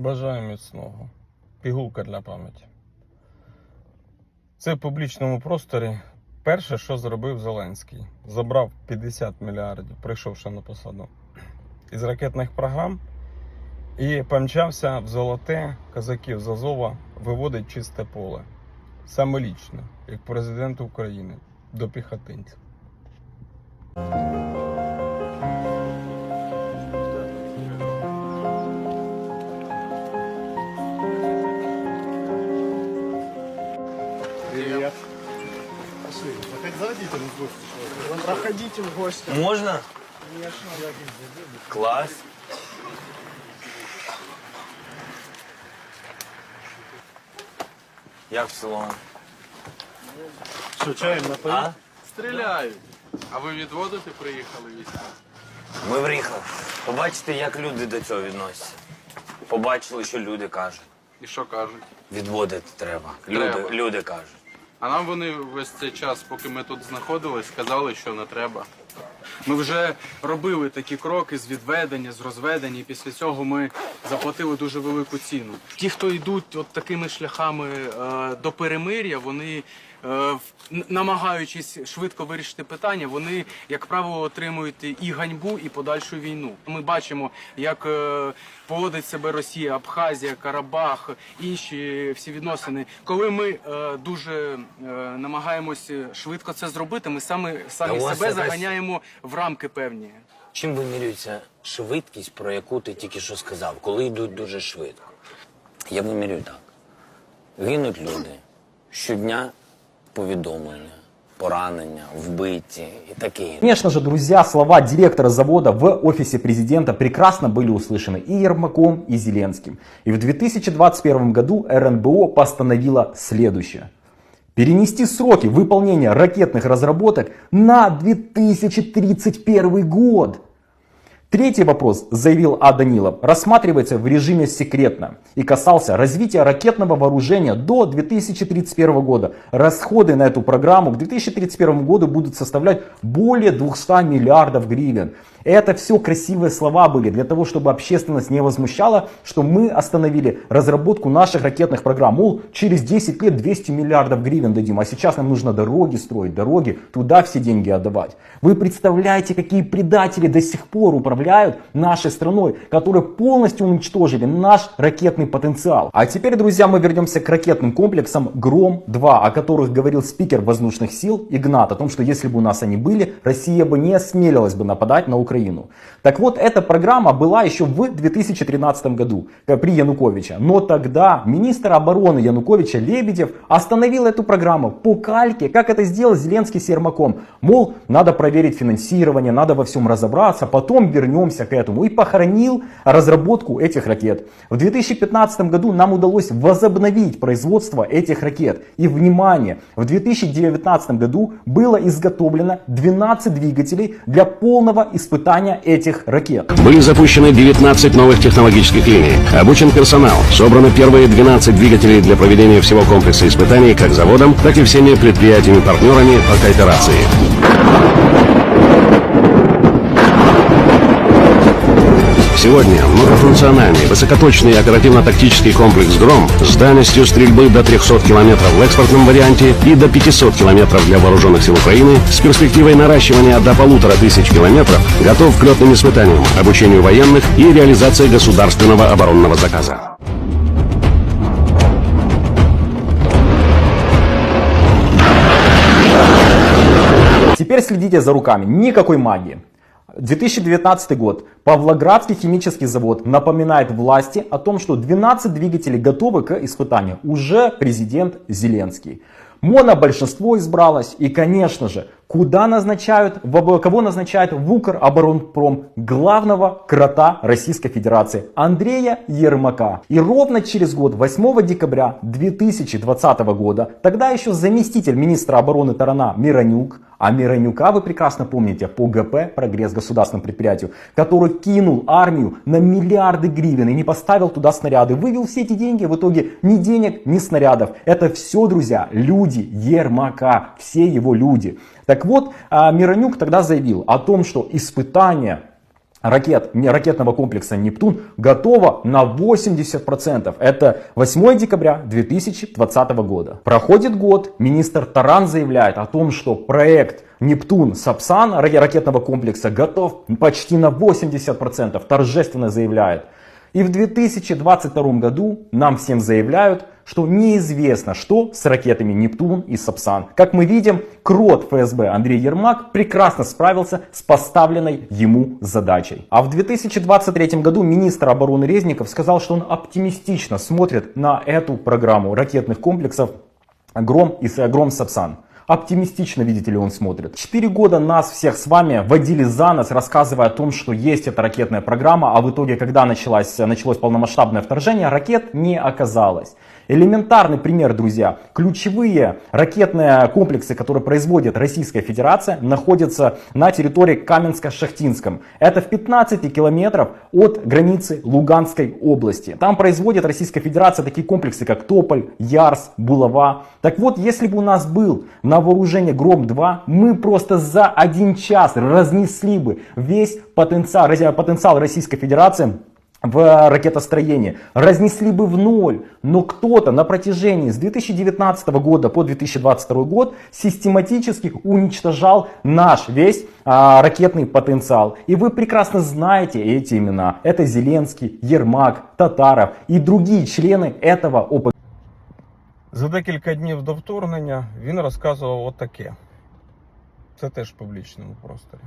Бажаю міцного. Пігулка для пам'яті. Це в публічному просторі перше, що зробив Зеленський. Забрав 50 мільярдів, прийшовши на посаду із ракетних програм і помчався в золоте козаків з Азова виводить чисте поле. Саме лічно, як президент України, до піхотинців. Заходи, в гости. Проходите в гости. Можна? Конечно. Клас. Як в цілому? Что, чаем напоить? А? Стріляють. А ви відводити приїхали війська? Ми вріхали. Побачите, як люди до цього відносяться. Побачили, що люди кажуть. І що кажуть? Відводити треба. Люди, Треба. люди кажуть. А нам вони весь цей час, поки ми тут знаходились, сказали, що не треба. Ми вже робили такі кроки з відведення, з розведення, і після цього ми заплатили дуже велику ціну. Ті, хто йдуть от такими шляхами е, до перемир'я, вони, намагаючись швидко вирішити питання, вони, як правило, отримують і ганьбу, і подальшу війну. Ми бачимо, як е, поводить себе Росія, Абхазія, Карабах, інші всі відносини. Коли ми е, дуже е, намагаємось швидко це зробити, ми саме самі себе заганяємо в рамки певні. Чим вимірюється швидкість, про яку ти тільки що сказав, коли йдуть дуже швидко? Я вимірюю так. Гинуть люди. Щодня повідомлення, поранення, вбиті і таке. інше. Конечно же, друзья, слова директора завода в офисе президента прекрасно были услышаны и Ермаком, и Зеленским. И в 2021 году РНБО постановила следующее. Перенести сроки выполнения ракетных разработок на 2031 год. Третий вопрос, заявил А. Данилов, рассматривается в режиме секретно и касался развития ракетного вооружения до 2031 года. Расходы на эту программу к 2031 году будут составлять более 200 миллиардов гривен. Это все красивые слова были для того, чтобы общественность не возмущала, что мы остановили разработку наших ракетных программ. Мол, через 10 лет 200 миллиардов гривен дадим, а сейчас нам нужно дороги строить, дороги, туда все деньги отдавать. Вы представляете, какие предатели до сих пор управляют нашей страной, которые полностью уничтожили наш ракетный потенциал. А теперь, друзья, мы вернемся к ракетным комплексам Гром-2, о которых говорил спикер воздушных сил Игнат, о том, что если бы у нас они были, Россия бы не осмелилась бы нападать на Украину. Так вот, эта программа была еще в 2013 году э, при Януковиче. Но тогда министр обороны Януковича Лебедев остановил эту программу по кальке, как это сделал Зеленский с Ермаком. Мол, надо проверить финансирование, надо во всем разобраться, потом вернемся к этому. И похоронил разработку этих ракет. В 2015 году нам удалось возобновить производство этих ракет. И внимание, в 2019 году было изготовлено 12 двигателей для полного испытания этих ракет. Были запущены 19 новых технологических линий. Обучен персонал. Собраны первые 12 двигателей для проведения всего комплекса испытаний как заводом, так и всеми предприятиями-партнерами по кооперации. Сегодня многофункциональный, высокоточный оперативно-тактический комплекс «Гром» с дальностью стрельбы до 300 километров в экспортном варианте и до 500 километров для вооруженных сил Украины с перспективой наращивания до полутора тысяч километров готов к летным испытаниям, обучению военных и реализации государственного оборонного заказа. Теперь следите за руками. Никакой магии. 2019 год. Павлоградский химический завод напоминает власти о том, что 12 двигателей готовы к испытанию. Уже президент Зеленский. Монобольшинство избралось. И, конечно же, куда назначают, кого назначают в Укроборонпром главного крота Российской Федерации Андрея Ермака. И ровно через год, 8 декабря 2020 года, тогда еще заместитель министра обороны Тарана Миронюк, а Миронюка вы прекрасно помните по ГП, прогресс государственному предприятию, который кинул армию на миллиарды гривен и не поставил туда снаряды, вывел все эти деньги, в итоге ни денег, ни снарядов. Это все, друзья, люди Ермака, все его люди. Так вот, а, Миронюк тогда заявил о том, что испытания ракет, ракетного комплекса «Нептун» готова на 80%. Это 8 декабря 2020 года. Проходит год, министр Таран заявляет о том, что проект «Нептун» Сапсан ра- ракетного комплекса готов почти на 80%, торжественно заявляет. И в 2022 году нам всем заявляют, что неизвестно, что с ракетами «Нептун» и «Сапсан». Как мы видим, крот ФСБ Андрей Ермак прекрасно справился с поставленной ему задачей. А в 2023 году министр обороны Резников сказал, что он оптимистично смотрит на эту программу ракетных комплексов «Гром» и с- «Гром Сапсан». Оптимистично, видите ли, он смотрит. Четыре года нас всех с вами водили за нос, рассказывая о том, что есть эта ракетная программа, а в итоге, когда началось, началось полномасштабное вторжение, ракет не оказалось. Элементарный пример, друзья. Ключевые ракетные комплексы, которые производит Российская Федерация, находятся на территории Каменска-Шахтинском. Это в 15 километров от границы Луганской области. Там производит Российская Федерация такие комплексы, как Тополь, Ярс, Булава. Так вот, если бы у нас был на вооружении Гром-2, мы просто за один час разнесли бы весь потенциал, потенциал Российской Федерации в ракетостроении, разнесли бы в ноль. Но кто-то на протяжении с 2019 года по 2022 год систематически уничтожал наш весь а, ракетный потенциал. И вы прекрасно знаете эти имена. Это Зеленский, Ермак, Татаров и другие члены этого ОПГ. За декілька днів до вторгнення він розказував отаке. Це теж в публічному просторі.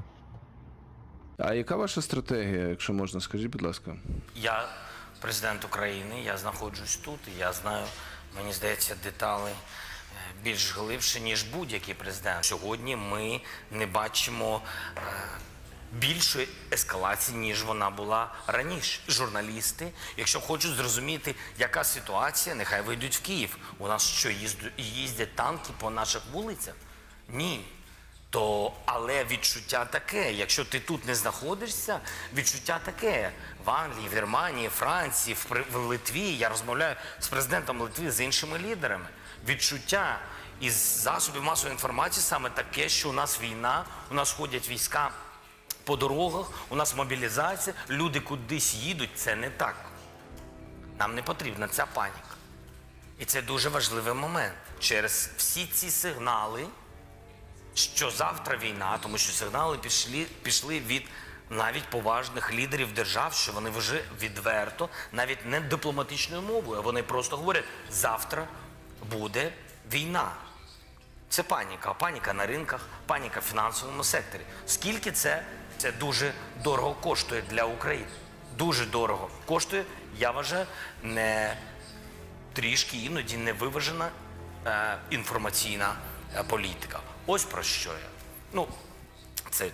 А яка ваша стратегія, якщо можна, скажіть, будь ласка? Я президент України, я знаходжусь тут, і я знаю, мені здається, деталі е, більш глибше, ніж будь-який президент. Сьогодні ми не бачимо е, більшої ескалації, ніж вона була раніше. Журналісти, якщо хочуть зрозуміти, яка ситуація, нехай вийдуть в Київ. У нас що їздять танки по наших вулицях? Ні. То, але відчуття таке. Якщо ти тут не знаходишся, відчуття таке. В Англії, в Германії, Франції, в, Литві. Я розмовляю з президентом Литви, з іншими лідерами. Відчуття із засобів масової інформації саме таке, що у нас війна, у нас ходять війська по дорогах, у нас мобілізація, люди кудись їдуть. Це не так. Нам не потрібна ця паніка. І це дуже важливий момент. Через всі ці сигнали що завтра війна, тому що сигнали пішли, пішли від навіть поважних лідерів держав, що вони вже відверто, навіть не дипломатичною мовою, а вони просто говорять, завтра буде війна. Це паніка. Паніка на ринках, паніка в фінансовому секторі. Скільки це? Це дуже дорого коштує для України. Дуже дорого коштує, я вважаю, не трішки іноді невиважена е, інформаційна е, політика. Ось про що я. Ну, це е,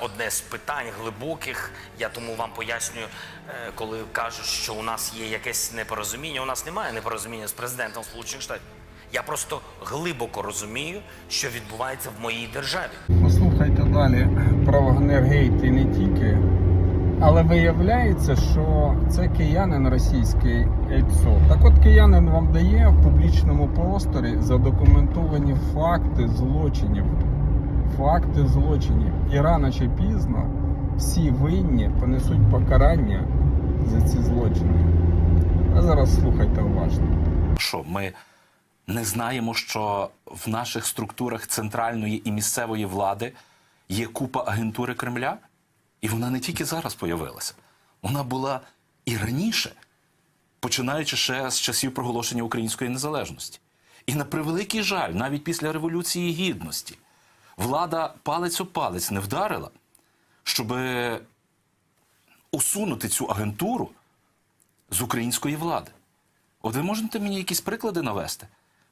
одне з питань глибоких. Я тому вам пояснюю, е, коли кажуть, що у нас є якесь непорозуміння. У нас немає непорозуміння з президентом Сполучених Штатів. Я просто глибоко розумію, що відбувається в моїй державі. Послухайте далі про Вагнергейт і не тільки. Але виявляється, що це киянин російський ЕЦО. Так от киянин вам дає в публічному просторі задокументовані факти злочинів. Факти злочинів. І рано чи пізно всі винні понесуть покарання за ці злочини. А зараз слухайте уважно. Що ми не знаємо, що в наших структурах центральної і місцевої влади є купа агентури Кремля, і вона не тільки зараз появилася, вона була і раніше, починаючи ще з часів проголошення української незалежності. І на превеликий жаль, навіть після Революції Гідності, влада палець об палець не вдарила, щоб усунути цю агентуру з української влади. От ви можете мені якісь приклади навести?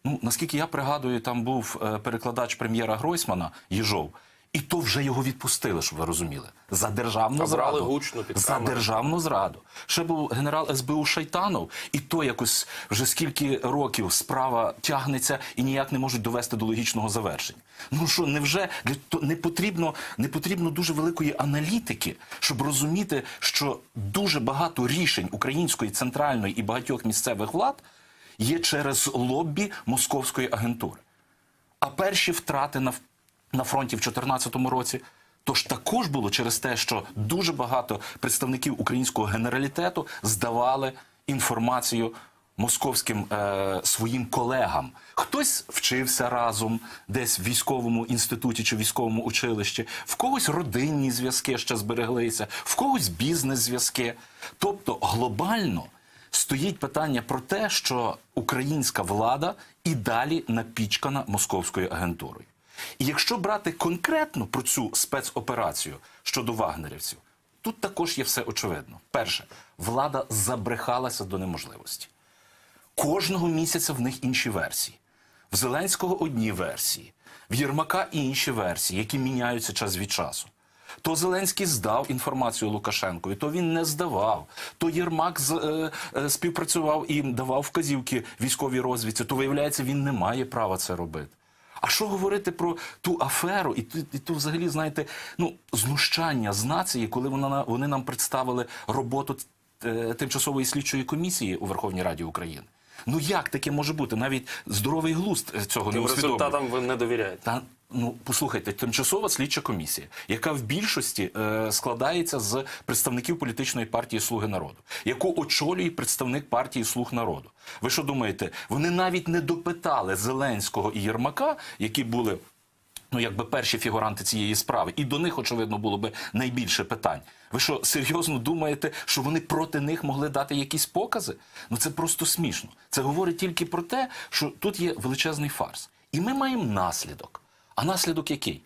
Ну, наскільки я пригадую, там був е, перекладач прем'єра Гройсмана Єжов, і то вже його відпустили, щоб ви розуміли. За державну зраду. гучно під За державну зраду. Ще був генерал СБУ Шайтанов, і то якось вже скільки років справа тягнеться і ніяк не можуть довести до логічного завершення. Ну що, невже не потрібно, не потрібно дуже великої аналітики, щоб розуміти, що дуже багато рішень української центральної і багатьох місцевих влад є через лоббі московської агентури. А перші втрати на, на фронті в 2014 році Тож також було через те, що дуже багато представників українського генералітету здавали інформацію московським е, своїм колегам. Хтось вчився разом десь в військовому інституті чи військовому училищі, в когось родинні зв'язки ще збереглися, в когось бізнес-зв'язки. Тобто глобально стоїть питання про те, що українська влада і далі напічкана московською агентурою. І якщо брати конкретно про цю спецоперацію щодо вагнерівців, тут також є все очевидно. Перше, влада забрехалася до неможливості. Кожного місяця в них інші версії. В Зеленського одні версії, в Єрмака інші версії, які міняються час від часу. То Зеленський здав інформацію Лукашенкові, то він не здавав. То Єрмак з, е, е, співпрацював і давав вказівки військовій розвідці, то виявляється, він не має права це робити. А що говорити про ту аферу і ту, і ту взагалі, знаєте, ну, знущання з нації, коли вона, на- вони нам представили роботу е, тимчасової слідчої комісії у Верховній Раді України? Ну як таке може бути? Навіть здоровий глузд цього цього не Тим усвідомлює. результатам ви не довіряєте. Та ну послухайте, тимчасова слідча комісія, яка в більшості е, складається з представників політичної партії Слуги народу, яку очолює представник партії Слуг народу. Ви що думаєте? Вони навіть не допитали Зеленського і Єрмака, які були. Ну, якби перші фігуранти цієї справи, і до них, очевидно, було би найбільше питань. Ви що серйозно думаєте, що вони проти них могли дати якісь покази? Ну це просто смішно. Це говорить тільки про те, що тут є величезний фарс. І ми маємо наслідок. А наслідок який?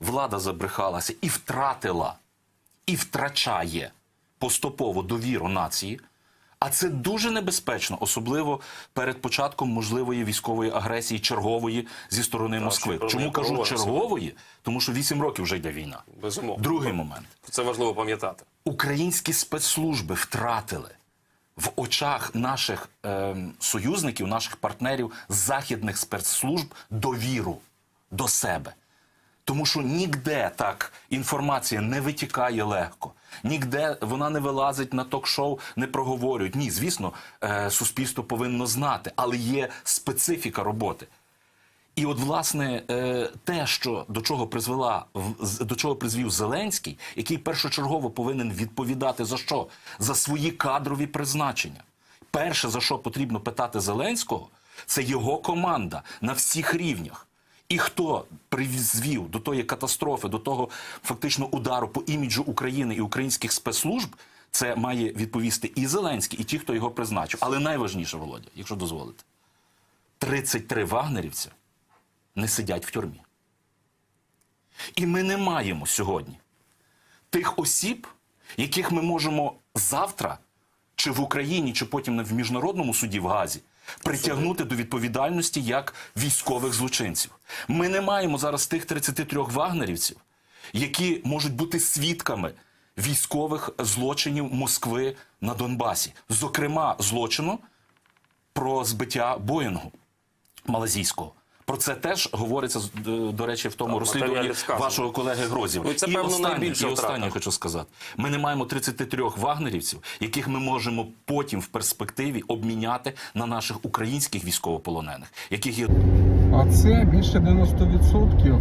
Влада забрехалася і втратила, і втрачає поступово довіру нації. А це дуже небезпечно, особливо перед початком можливої військової агресії чергової зі сторони Москви. Чому кажу чергової? Тому що 8 років вже йде війна. Безумовно. Другий момент. Це важливо пам'ятати. Українські спецслужби втратили в очах наших ем, союзників, наших партнерів західних спецслужб довіру до себе. Тому що ніде так інформація не витікає легко, ніде вона не вилазить на ток-шоу, не проговорюють. Ні, звісно, е, суспільство повинно знати, але є специфіка роботи. І от, власне, е, те, що до чого призвела до чого призвів Зеленський, який першочергово повинен відповідати за що? За свої кадрові призначення. Перше, за що потрібно питати Зеленського, це його команда на всіх рівнях. І хто призвів до тої катастрофи, до того фактично удару по іміджу України і українських спецслужб, це має відповісти і Зеленський, і ті, хто його призначив. Але найважніше, Володя, якщо дозволите, 33 вагнерівця не сидять в тюрмі. І ми не маємо сьогодні тих осіб, яких ми можемо завтра, чи в Україні, чи потім в міжнародному суді в Газі, притягнути до відповідальності як військових злочинців. Ми не маємо зараз тих 33 вагнерівців, які можуть бути свідками військових злочинів Москви на Донбасі, зокрема злочину про збиття Боїнгу малазійського. Про це теж говориться з- до, речі в тому Так, розслідуванні вашого колеги Грозів. Ну, і це, певно, останнє, найбільша і останнє хочу сказати. Ми не маємо 33 вагнерівців, яких ми можемо потім в перспективі обміняти на наших українських військовополонених, яких є А це більше 90%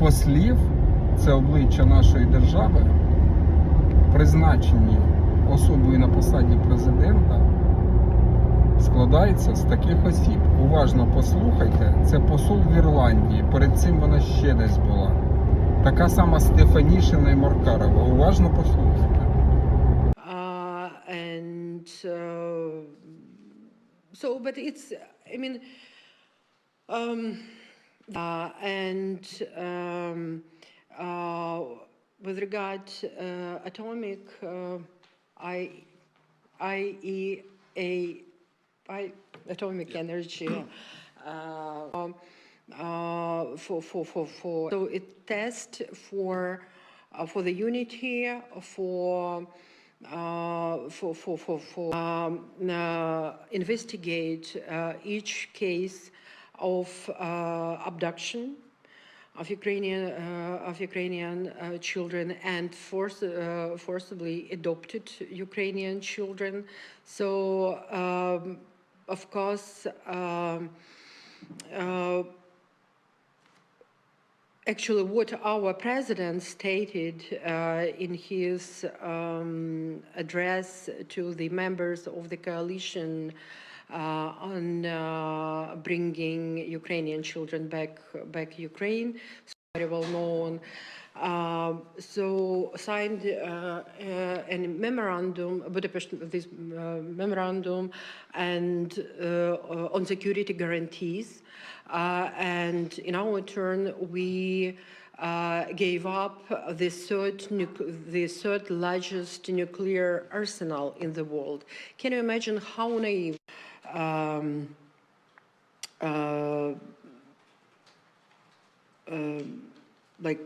послів, це обличчя нашої держави, призначені особою на посаді президента, складається з таких осіб. Уважно послухайте, це посол в Ірландії. Перед цим вона ще десь була. Така сама Стефанішина і Маркарова. Уважно послухайте. uh, and uh, so but it's i mean um, uh, and um, uh, with regard uh, atomic uh, i IEA I, atomic energy uh, um, uh, for, for, for, for so it test for uh, for the unity for uh, for for for, for um, uh, investigate uh, each case of uh, abduction of Ukrainian uh, of Ukrainian uh, children and force, uh, forcibly adopted Ukrainian children. So um, of course. Um, uh, actually what our president stated uh, in his um, address to the members of the coalition uh, on uh, bringing Ukrainian children back back to Ukraine, so very well known. So signed uh, uh, a memorandum, Budapest, this uh, memorandum, and uh, uh, on security guarantees. Uh, and in our turn, we uh, gave up the third, the third largest nuclear arsenal in the world. Can you imagine how naive? Um, uh, um, like